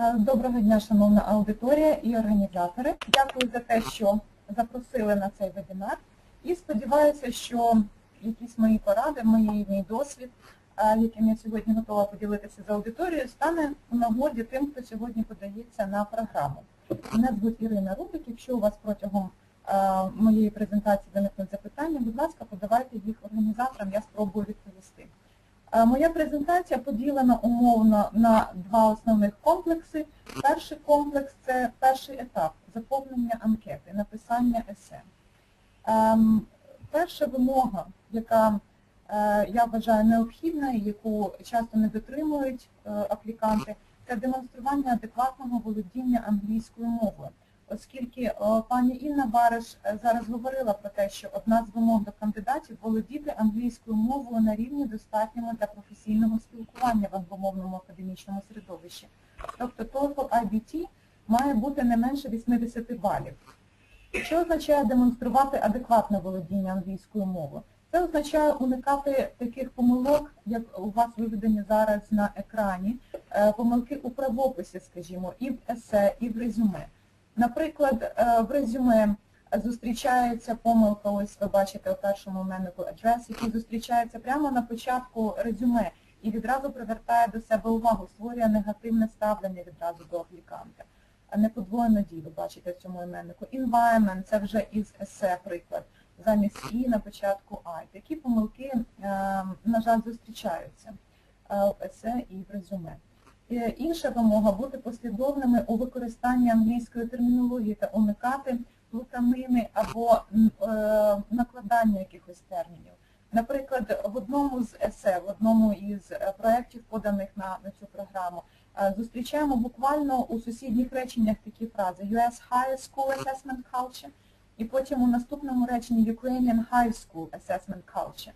Е, Доброго дня, шановна аудиторія і організатори. Дякую за те, що запросили на цей вебінар. І сподіваюся, що якісь мої поради, мої, мій досвід, е, яким я сьогодні готова поділитися з аудиторією, стане у нагоді тим, хто сьогодні подається на програму. Мене звуть Ірина Рубик. Якщо у вас протягом е, моєї презентації виникнуть запитання, будь ласка, подавайте їх організаторам, я спробую відповісти. Е, Моя презентація поділена умовно на два основних комплекси. Перший комплекс це перший етап заповнення анкети, написання есе. Ем, Перша вимога, яка е, я вважаю необхідна і яку часто не дотримують е, апліканти, це демонстрування адекватного володіння англійською мовою. Оскільки пані Інна Бариш е, зараз говорила про те, що одна з вимог до кандидатів володіти англійською мовою на рівні достатньому для професійного спілкування в англомовному академічному середовищі. Тобто TOEFL IBT має бути не менше 80 балів. Що означає демонструвати адекватне володіння англійською мовою? Це означає уникати таких помилок, як у вас виведені зараз на екрані, е, помилки у правописі, скажімо, і в есе, і в резюме. Наприклад, е, в резюме зустрічається помилка, ось ви бачите у першому іменнику адрес, який зустрічається прямо на початку резюме і відразу привертає до себе увагу, створює негативне ставлення відразу до апліканта. Не подвоєно дію, бачите в цьому іменнику. Environment – це вже із есе приклад. Замість І на початку I. Такі помилки, е, на жаль, зустрічаються е, в есе і в резюме. Е, Інша вимога бути послідовними у використанні англійської термінології та уникати плутанини або е, накладання якихось термінів. Наприклад, в одному з есе, в одному із е, проєктів, поданих на, на цю програму, зустрічаємо буквально у сусідніх реченнях такі фрази US High School Assessment Culture і потім у наступному реченні Ukrainian High School Assessment Culture.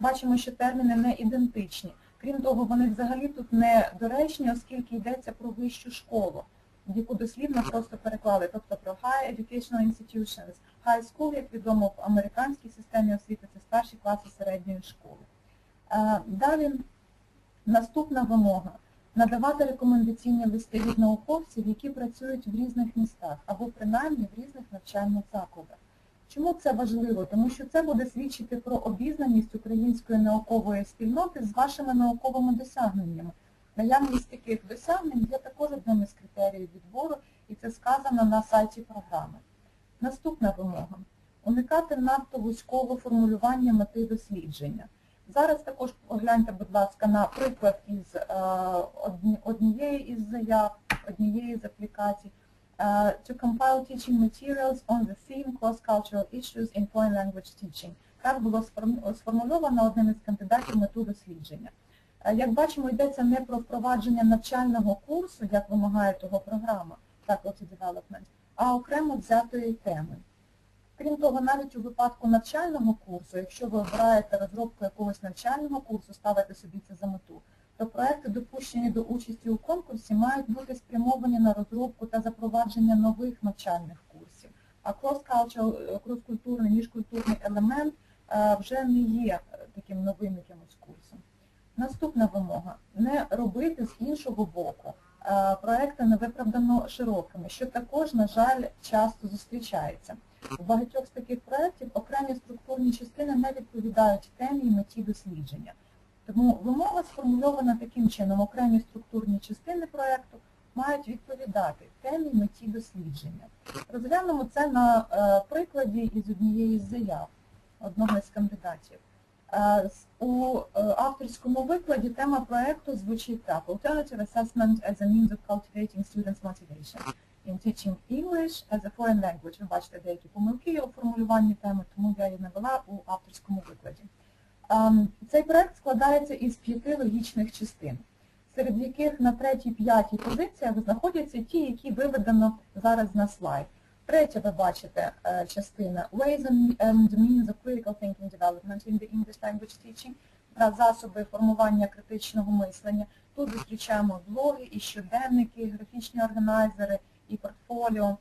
Бачимо, що терміни не ідентичні. Крім того, вони взагалі тут не доречні, оскільки йдеться про вищу школу, яку дослівно просто переклали, тобто про High Educational Institutions. High School, як відомо, в американській системі освіти це старші класи середньої школи. Е, Далі наступна вимога надавати рекомендаційні листи від науковців, які працюють в різних містах або принаймні в різних навчальних закладах. Чому це важливо? Тому що це буде свідчити про обізнаність української наукової спільноти з вашими науковими досягненнями. Наявність таких досягнень є також одним із критеріїв відбору, і це сказано на сайті програми. Наступна вимога. Уникати надто вузького формулювання мети дослідження. Зараз також погляньте, будь ласка, на приклад із е, однієї із заяв, однієї з аплікацій. Е, to compile teaching materials on the theme cross-cultural issues in foreign language teaching. Так було сформульовано одним із кандидатів мету дослідження. Е, Як бачимо, йдеться не про впровадження навчального курсу, як вимагає того програма Faculty Development, а окремо взятої теми. Крім того, навіть у випадку навчального курсу, якщо ви обираєте розробку якогось навчального курсу, ставите собі це за мету, то проекти, допущені до участі у конкурсі, мають бути спрямовані на розробку та запровадження нових навчальних курсів. А крос-культурний, міжкультурний елемент е, вже не є таким новим якимось курсом. Наступна вимога не робити з іншого боку е, проекти невиправдано широкими, що також, на жаль, часто зустрічається. У багатьох з таких проєктів окремі структурні частини не відповідають темі і меті дослідження. Тому вимога сформульована таким чином, окремі структурні частини проєкту мають відповідати темі меті дослідження. Розглянемо це на е, прикладі із однієї з заяв одного з кандидатів. Е, У е, авторському викладі тема проєкту звучить так Alternative Assessment as a means of cultivating students' motivation in teaching English as a foreign language. Ви бачите деякі помилки у формулюванні теми, тому я її навела у авторському викладі. Ем, Цей проєкт складається із п'яти логічних частин, серед яких на третій, п'ятій позиціях знаходяться ті, які виведено зараз на слайд. Третя, ви бачите, е, частина Ways and Means of Critical Thinking Development in the English Language Teaching, та засоби формування критичного мислення. Тут зустрічаємо блоги і щоденники, графічні органайзери і портфоліо.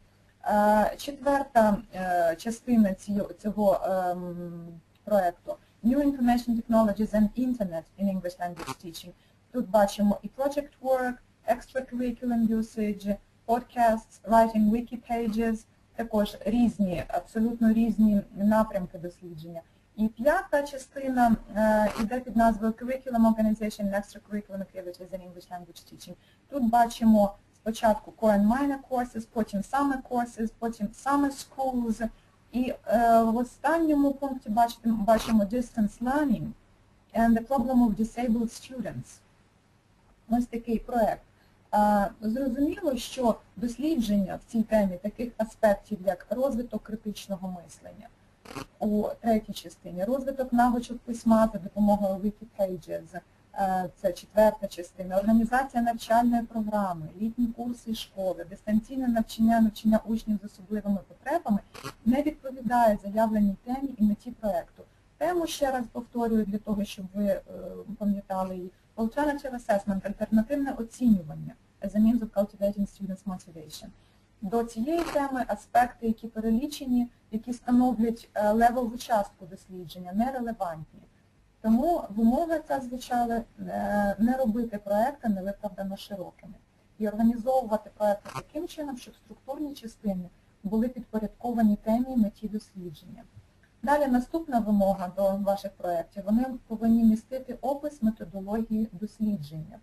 Е, Четверта е, частина цього, цього ем, проєкту New Information Technologies and Internet in English Language Teaching. Тут бачимо і project work, extracurriculum usage, podcasts, writing wiki pages, також різні, абсолютно різні напрямки дослідження. І п'ята частина е, йде під назвою Curriculum Organization and Extracurriculum Activities in English Language Teaching. Тут бачимо спочатку core and minor courses, потім summer courses, потім summer schools. І е, в останньому пункті бачите, бачимо distance learning and the problem of disabled students. Ось такий проект. А, Зрозуміло, що дослідження в цій темі таких аспектів, як розвиток критичного мислення у третій частині, розвиток навичок письма за допомогою Wikipages, е, це четверта частина, організація навчальної програми, літні курси школи, дистанційне навчання, навчання учнів з особливими потребами не відповідає заявленій темі і меті проєкту. Тему ще раз повторюю для того, щоб ви е, пам'ятали її. Alternative Assessment, альтернативне оцінювання as a means of cultivating students' motivation. До цієї теми аспекти, які перелічені, які становлять е, левову частку дослідження, нерелевантні. Тому вимога ця звучала е, не робити проекти невиправдано широкими і організовувати проекти таким чином, щоб структурні частини були підпорядковані темі і меті дослідження. Далі наступна вимога до ваших проєктів, вони повинні містити опис методології дослідження.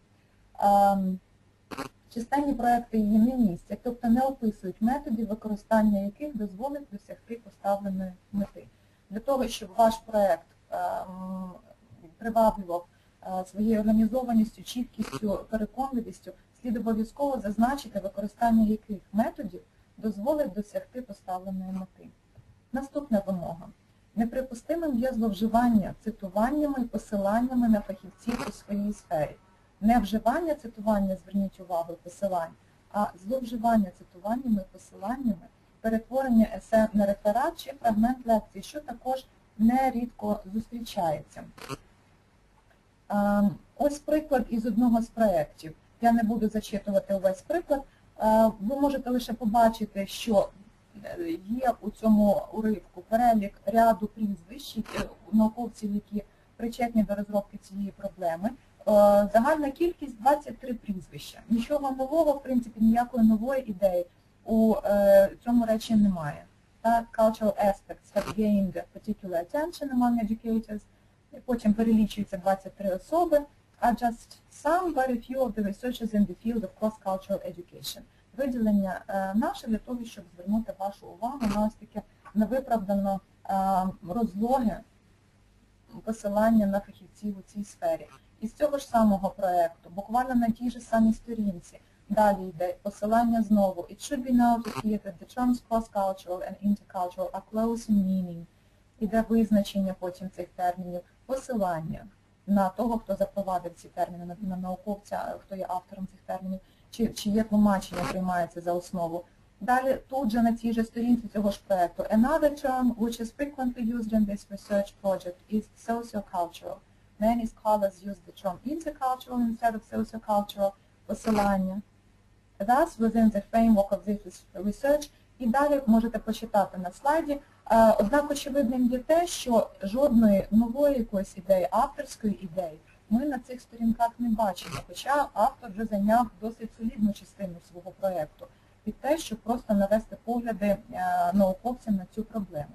Ем, Численні проекти її не містять, тобто не описують методів, використання яких дозволить досягти поставленої мети. Для того, щоб ваш проект ем, приваблював е, своєю організованістю, чіткістю, переконливістю, слід обов'язково зазначити, використання яких методів дозволить досягти поставленої мети. Наступна вимога. Неприпустимим є зловживання цитуваннями і посиланнями на фахівців у своїй сфері. Не вживання цитування, зверніть увагу, посилань, а зловживання цитуваннями і посиланнями, перетворення есе на реферат чи фрагмент лекції, що також нерідко зустрічається. Ось приклад із одного з проєктів. Я не буду зачитувати увесь приклад. Ви можете лише побачити, що е, є у цьому уривку перелік ряду прізвищ науковців, які причетні до розробки цієї проблеми. Загальна кількість 23 прізвища. Нічого нового, в принципі, ніякої нової ідеї у е, цьому речі немає. Cultural aspects have gained particular attention among educators. Потім перелічується 23 особи, а just some, very few of the researchers in the field of cross-cultural education. Виділення е, наше для того, щоб звернути вашу увагу на ось таке невиправдано е, розлоге посилання на фахівців у цій сфері. Із цього ж самого проєкту, буквально на тій же самій сторінці, далі йде посилання знову. It should be noted here that the terms cross-cultural and intercultural are close in meaning. Іде визначення потім цих термінів, посилання на того, хто запровадив ці терміни, на, на науковця, хто є автором цих термінів, чи, чи є тлумачення приймається за основу. Далі тут же на цій же сторінці цього ж проєкту. Another term which is frequently used in this research project is sociocultural. Many scholars use the term intercultural instead of sociocultural посилання. Thus, within the framework of this research, і далі можете почитати на слайді. Однак очевидним є те, що жодної нової якоїсь ідеї, авторської ідеї ми на цих сторінках не бачимо, хоча автор вже зайняв досить солідну частину свого проєкту під те, щоб просто навести погляди науковцям на цю проблему.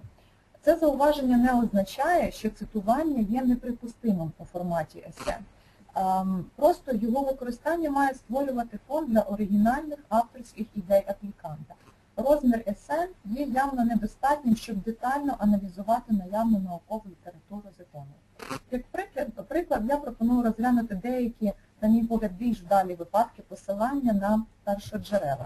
Це зауваження не означає, що цитування є неприпустимим у форматі есе. Просто його використання має створювати фон для оригінальних авторських ідей апліканта. Розмір есе є явно недостатнім, щоб детально аналізувати наявну наукову літературу за темою. Як приклад, приклад, я пропоную розглянути деякі, на мій погляд, більш вдалі випадки посилання на першоджерела.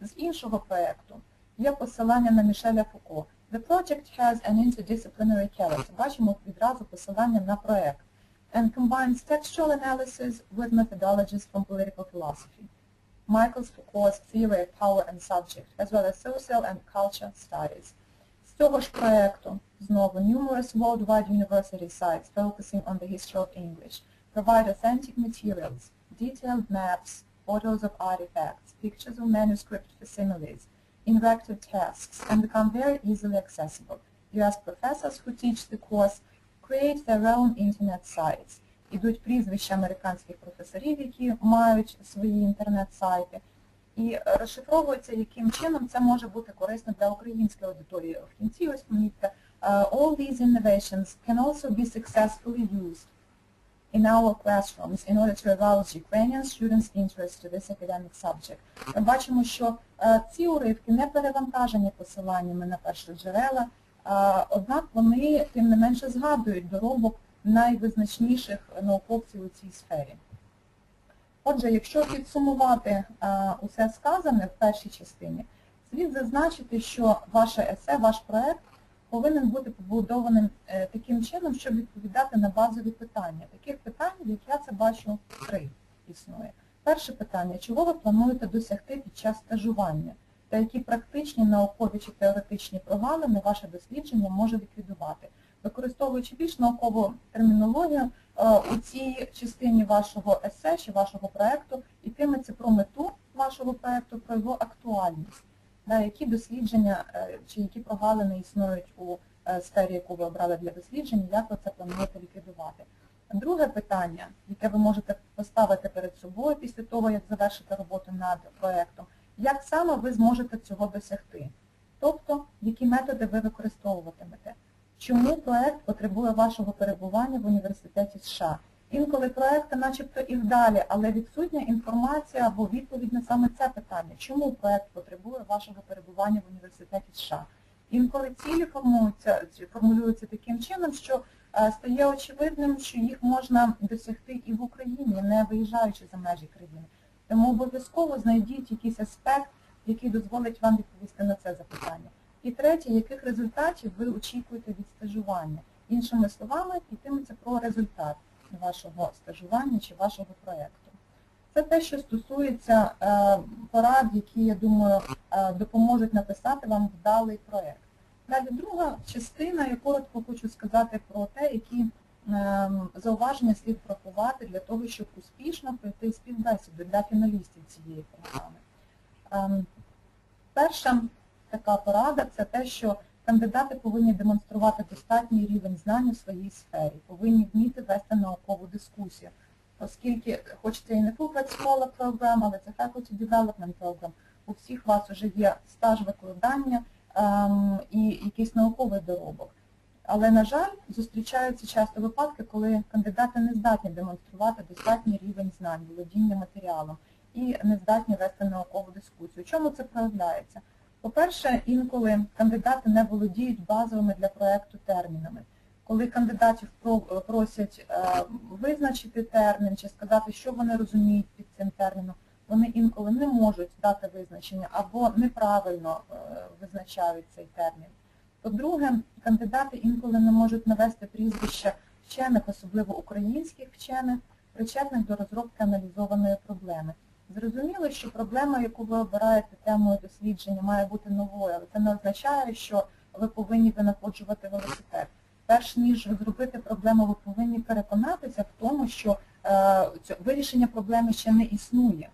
З іншого проєкту є посилання на Мішеля Фуко. The project has an interdisciplinary character. Бачимо відразу посилання на проєкт. And combines textual analysis with methodologies from political philosophy. Michael Foucault's theory of power and subject, as well as social and culture studies. З цього ж проєкту, знову, numerous worldwide university sites focusing on the history of English provide authentic materials, detailed maps, photos of artifacts, pictures of manuscript facsimiles, interactive tasks, and become very easily accessible. US professors who teach the course create their own internet sites. ідуть прізвища американських професорів, які мають свої інтернет-сайти. І розшифровується, яким чином це може бути корисно для української аудиторії. В кінці ось помітьте, uh, all these innovations can also be successfully used in our classrooms in order to arouse Ukrainian students' interest to this academic subject. Ми бачимо, що е, ці уривки не перевантажені посиланнями на перші джерела, е, однак вони тим не менше згадують доробок найвизначніших науковців у цій сфері. Отже, якщо підсумувати е, усе сказане в першій частині, слід зазначити, що ваше есе, ваш проект повинен бути побудованим е, таким чином, щоб відповідати на базові питання. Таких питань, як я це бачу, три існує. Перше питання, чого ви плануєте досягти під час стажування? Та які практичні, наукові чи теоретичні прогалини ваше дослідження може ліквідувати? Використовуючи більш наукову термінологію, е, у цій частині вашого есе чи вашого проєкту йтиметься про мету вашого проєкту, про його актуальність. Які дослідження е, чи які прогалини існують у е, сфері, яку ви обрали для дослідження, як ви це плануєте ліквідувати. Друге питання, яке ви можете поставити перед собою після того, як завершите роботу над проєктом, як саме ви зможете цього досягти? Тобто, які методи ви використовуватимете? Чому проєкт потребує вашого перебування в університеті США? Інколи проекти начебто і вдалі, але відсутня інформація або відповідь на саме це питання. Чому проект потребує вашого перебування в університеті США? Інколи цілі формуються, формулюються таким чином, що е, стає очевидним, що їх можна досягти і в Україні, не виїжджаючи за межі країни. Тому обов'язково знайдіть якийсь аспект, який дозволить вам відповісти на це запитання. І третє, яких результатів ви очікуєте від стажування? Іншими словами, йтиметься про результат вашого стажування чи вашого проєкту. Це те, що стосується е, порад, які, я думаю, е, допоможуть написати вам вдалий проєкт. Далі друга частина, я коротко хочу сказати про те, які е, зауваження слід врахувати для того, щоб успішно пройти співбесіду для фіналістів цієї програми. Ем, перша така порада це те, що Кандидати повинні демонструвати достатній рівень знань у своїй сфері, повинні вміти вести наукову дискусію, оскільки, хоч це і не Fulbright Scholar Program, але це Faculty Development Program, у всіх вас вже є стаж викладання ем, і якийсь науковий доробок. Але, на жаль, зустрічаються часто випадки, коли кандидати не здатні демонструвати достатній рівень знань, володіння матеріалом і не здатні вести наукову дискусію. У чому це проявляється? По-перше, інколи кандидати не володіють базовими для проєкту термінами. Коли кандидатів просять е, визначити термін чи сказати, що вони розуміють під цим терміном, вони інколи не можуть дати визначення або неправильно е, визначають цей термін. По-друге, кандидати інколи не можуть навести прізвища вчених, особливо українських вчених, причетних до розробки аналізованої проблеми. Зрозуміло, що проблема, яку ви обираєте темою дослідження, має бути новою, але це не означає, що ви повинні винаходжувати велосипед. Перш ніж зробити проблему, ви повинні переконатися в тому, що е, вирішення проблеми ще не існує.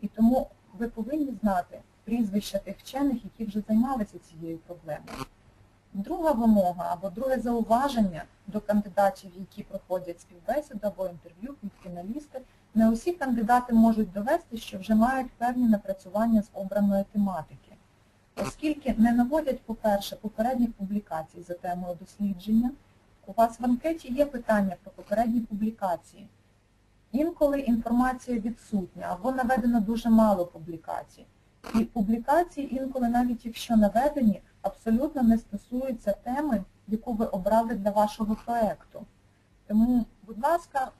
І тому ви повинні знати прізвища тих вчених, які вже займалися цією проблемою. Друга вимога або друге зауваження до кандидатів, які проходять співбесіду або інтерв'ю від фіналісти, не усі кандидати можуть довести, що вже мають певні напрацювання з обраної тематики, оскільки не наводять, по-перше, попередніх публікацій за темою дослідження. У вас в анкеті є питання про попередні публікації. Інколи інформація відсутня або наведено дуже мало публікацій. І публікації інколи, навіть якщо наведені, абсолютно не стосуються теми, яку ви обрали для вашого проєкту. Тому, будь ласка,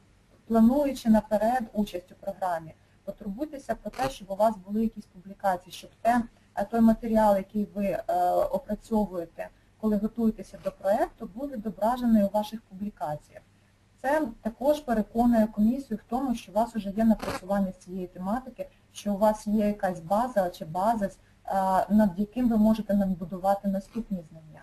плануючи наперед участь у програмі, потурбуйтеся про те, щоб у вас були якісь публікації, щоб те, е, той матеріал, який ви е, опрацьовуєте, коли готуєтеся до проєкту, був відображений у ваших публікаціях. Це також переконує комісію в тому, що у вас вже є напрацювання з цієї тематики, що у вас є якась база чи базис, е, над яким ви можете надбудувати наступні знання.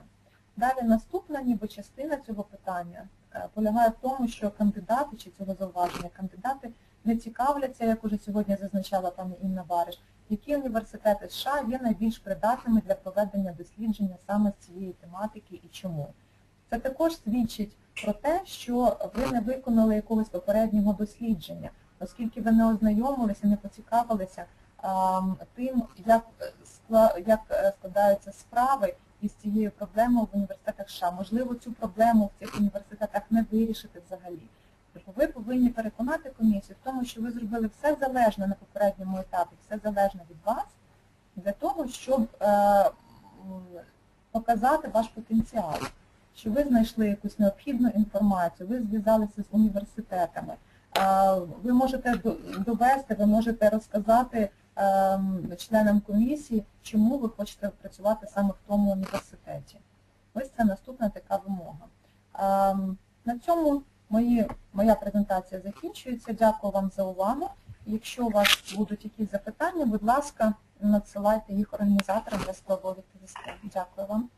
Далі наступна ніби частина цього питання полягає в тому, що кандидати, чи цього зауваження, кандидати не цікавляться, як уже сьогодні зазначала пані Інна Бариш, які університети США є найбільш придатними для проведення дослідження саме з цієї тематики і чому. Це також свідчить про те, що ви не виконали якогось попереднього дослідження, оскільки ви не ознайомилися, не поцікавилися тим, як, е, е, складаються справи із цією проблемою в університетах США. Можливо, цю проблему в цих університетах не вирішити взагалі. Тобто ви повинні переконати комісію в тому, що ви зробили все залежне на попередньому етапі, все залежне від вас, для того, щоб е, показати ваш потенціал, що ви знайшли якусь необхідну інформацію, ви зв'язалися з університетами. Е, Ви можете до- довести, ви можете розказати членам комісії, чому ви хочете працювати саме в тому університеті. Ось це наступна така вимога. Ем, На цьому мої, моя презентація закінчується. Дякую вам за увагу. Якщо у вас будуть якісь запитання, будь ласка, надсилайте їх організаторам для складових відповісти. Дякую вам.